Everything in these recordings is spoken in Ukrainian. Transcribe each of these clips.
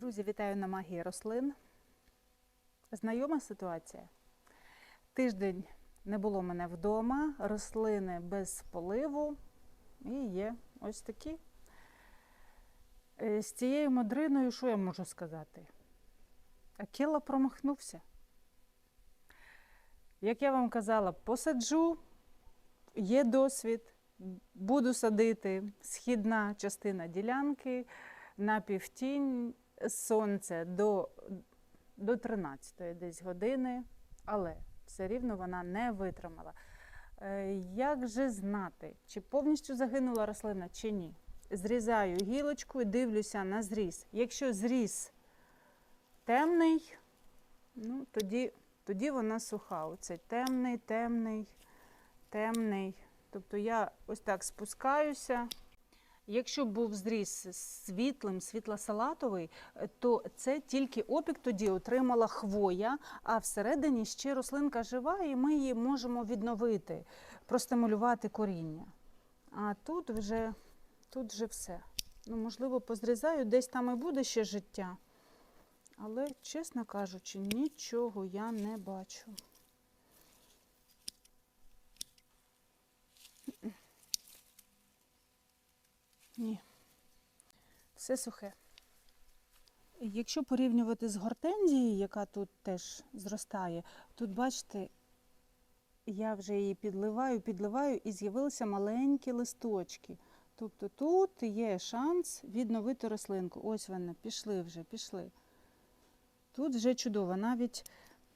Друзі, вітаю на магії рослин. Знайома ситуація. Тиждень не було мене вдома, рослини без поливу і є ось такі. Е, З цією модриною, що я можу сказати? Акела промахнувся. Як я вам казала, посаджу, є досвід, буду садити східна частина ділянки на півтінь сонце до, до 13 десь години, але все рівно вона не витримала. Е, Як же знати, чи повністю загинула рослина, чи ні? Зрізаю гілочку і дивлюся на зріз. Якщо зріз темний, ну, тоді, тоді вона суха. Оцей темний, темний, темний. Тобто я ось так спускаюся. Якщо був зріз світлим, світло-салатовий, е, то це тільки опік тоді отримала хвоя, а всередині ще рослинка жива, і ми її можемо відновити, простимулювати коріння. А тут вже, тут вже все. Ну, можливо, позрізаю, десь там і буде ще життя. Але, чесно кажучи, нічого я не бачу. Ні. Все сухе. Якщо порівнювати з гортензією, яка тут теж зростає, тут, бачите, я вже її підливаю, підливаю і з'явилися маленькі листочки. Тобто тут є шанс відновити рослинку. Ось вони, пішли вже, пішли. Тут вже чудово. Навіть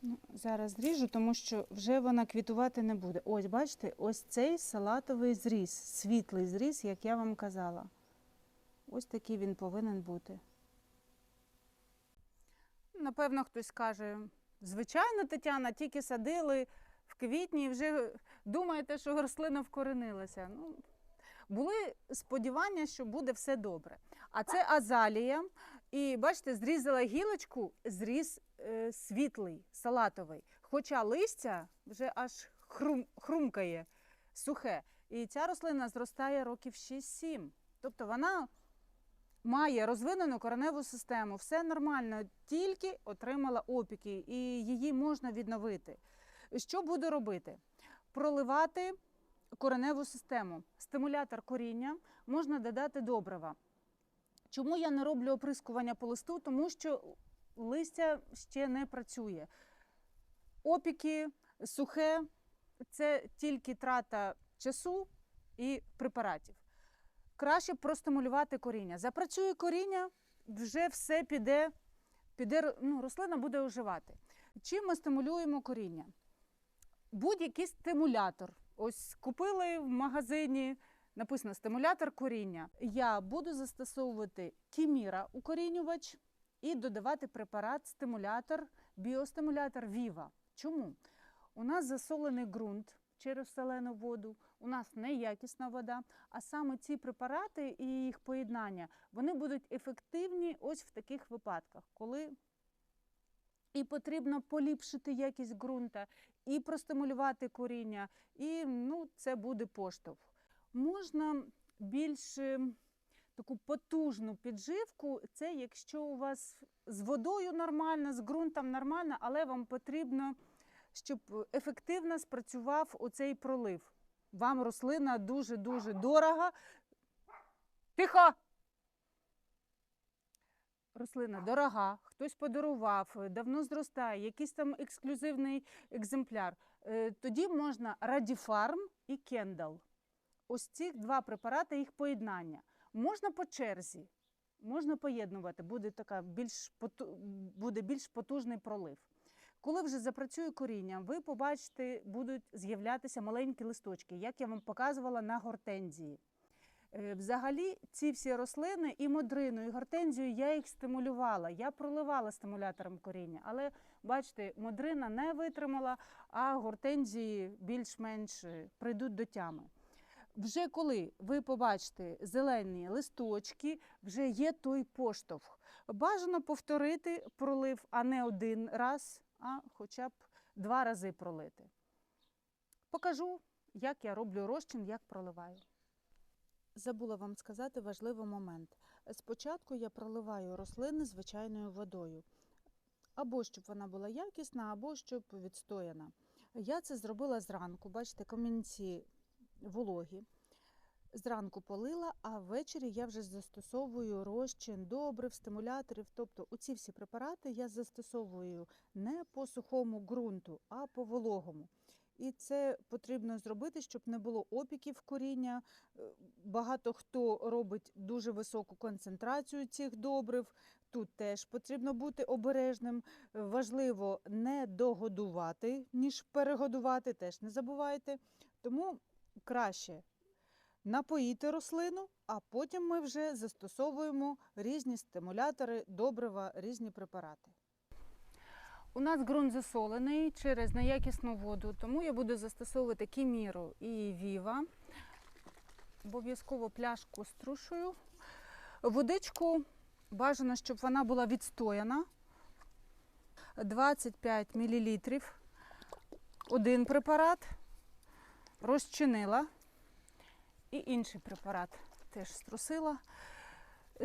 ну, зараз зріжу, тому що вже вона квітувати не буде. Ось, бачите, ось цей салатовий зріз, світлий зріз, як я вам казала. Ось такий він повинен бути. Напевно, хтось скаже, звичайно, Тетяна, тільки садили в квітні і вже думаєте, що рослина вкоренилася. Ну, були сподівання, що буде все добре. А це азалія. І бачите, зрізала гілочку, зріз е, світлий, салатовий. Хоча листя вже аж хрум, хрумкає, сухе. І ця рослина зростає років 6-7. Тобто вона має розвинену кореневу систему, все нормально, тільки отримала опіки, і її можна відновити. Що буду робити? Проливати кореневу систему, стимулятор коріння, можна додати добрива. Чому я не роблю оприскування по листу? Тому що листя ще не працює. Опіки, сухе це тільки трата часу і препаратів. Краще простимулювати коріння. Запрацює коріння, вже все піде, піде ну, рослина буде оживати. Чим ми стимулюємо коріння? Будь-який стимулятор. Ось купили в магазині, написано стимулятор коріння. Я буду застосовувати кіміра укорінювач і додавати препарат стимулятор, біостимулятор Віва. Чому? У нас засолений ґрунт через солену воду, у нас неякісна вода, а саме ці препарати і їх поєднання вони будуть ефективні ось в таких випадках, коли і потрібно поліпшити якість ґрунта, і простимулювати коріння, і ну, це буде поштовх. Можна більш е, таку потужну підживку, це якщо у вас з водою нормально, з ґрунтом нормально, але вам потрібно, щоб ефективно спрацював оцей пролив. Вам рослина дуже-дуже дорога. Тихо! Рослина дорога, хтось подарував, е, давно зростає, якийсь там ексклюзивний екземпляр. Е, Тоді можна Радіфарм і Кендал. Ось ці два препарати, їх поєднання. Можна по черзі, можна поєднувати, буде, така більш, буде більш потужний пролив. Коли вже запрацює коріння, ви побачите, будуть з'являтися маленькі листочки, як я вам показувала на гортензії. Е, Взагалі, ці всі рослини і модрину, і гортензію я їх стимулювала. Я проливала стимулятором коріння, але бачите, модрина не витримала, а гортензії більш-менш е, прийдуть до тями. Вже коли ви побачите зелені листочки, вже є той поштовх. Бажано повторити пролив, а не один раз, а хоча б два рази пролити. Покажу, як я роблю розчин, як проливаю. Забула вам сказати важливий момент. Спочатку я проливаю рослини звичайною водою, або щоб вона була якісна, або щоб відстояна. Я це зробила зранку. Бачите, камінці вологі. Зранку полила, а ввечері я вже застосовую розчин добрив, стимуляторів. Тобто оці всі препарати я застосовую не по сухому ґрунту, а по вологому. І це потрібно зробити, щоб не було опіків коріння. Е, Багато хто робить дуже високу концентрацію цих добрив. Тут теж потрібно бути обережним. Важливо не догодувати, ніж перегодувати, теж не забувайте. Тому краще напоїти рослину, а потім ми вже застосовуємо різні стимулятори, добрива, різні препарати. У нас ґрунт засолений через неякісну воду, тому я буду застосовувати кіміру і віва. Обов'язково пляшку струшую. Водичку бажано, щоб вона була відстояна. 25 мл. Один препарат розчинила. І інший препарат теж струсила.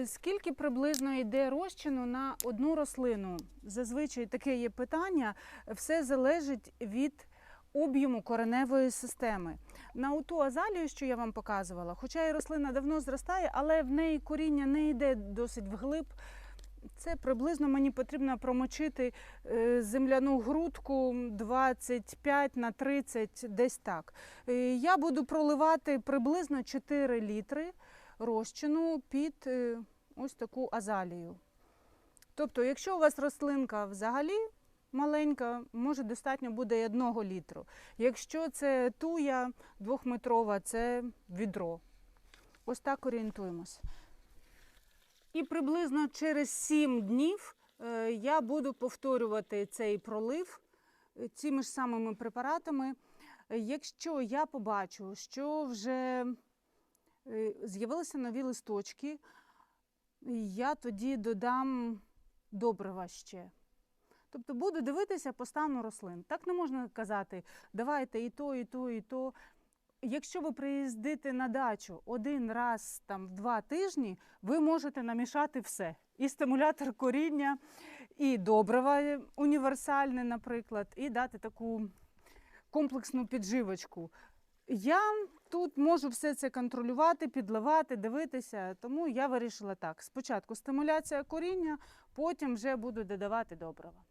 Скільки приблизно йде розчину на одну рослину? Зазвичай таке є питання. Все залежить від об'єму кореневої системи. На ту азалію, що я вам показувала, хоча і рослина давно зростає, але в неї коріння не йде досить вглиб. Це приблизно мені потрібно промочити е, земляну грудку 25 на 30, десь так. Е, Я буду проливати приблизно 4 літри розчину під е, ось таку азалію. Тобто, якщо у вас рослинка взагалі маленька, може достатньо буде і 1 літру. Якщо це туя двохметрова, це відро. Ось так орієнтуємось. І приблизно через 7 днів е, я буду повторювати цей пролив е, цими ж самими препаратами. Якщо я побачу, що вже е, з'явилися нові листочки, я тоді додам добрива ще. Тобто буду дивитися по стану рослин. Так не можна казати, давайте і то, і то, і то. Якщо ви приїздите на дачу один раз там, в два тижні, ви можете намішати все. І стимулятор коріння, і добрива універсальне, наприклад, і дати таку комплексну підживочку. Я тут можу все це контролювати, підливати, дивитися, тому я вирішила так. Спочатку стимуляція коріння, потім вже буду додавати добрива.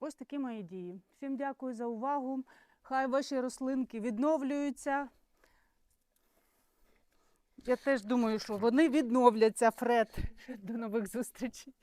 Ось такі мої дії. Всім дякую за увагу. Хай ваші рослинки відновлюються. Я теж думаю, що вони відновляться, Фред. До нових зустрічей.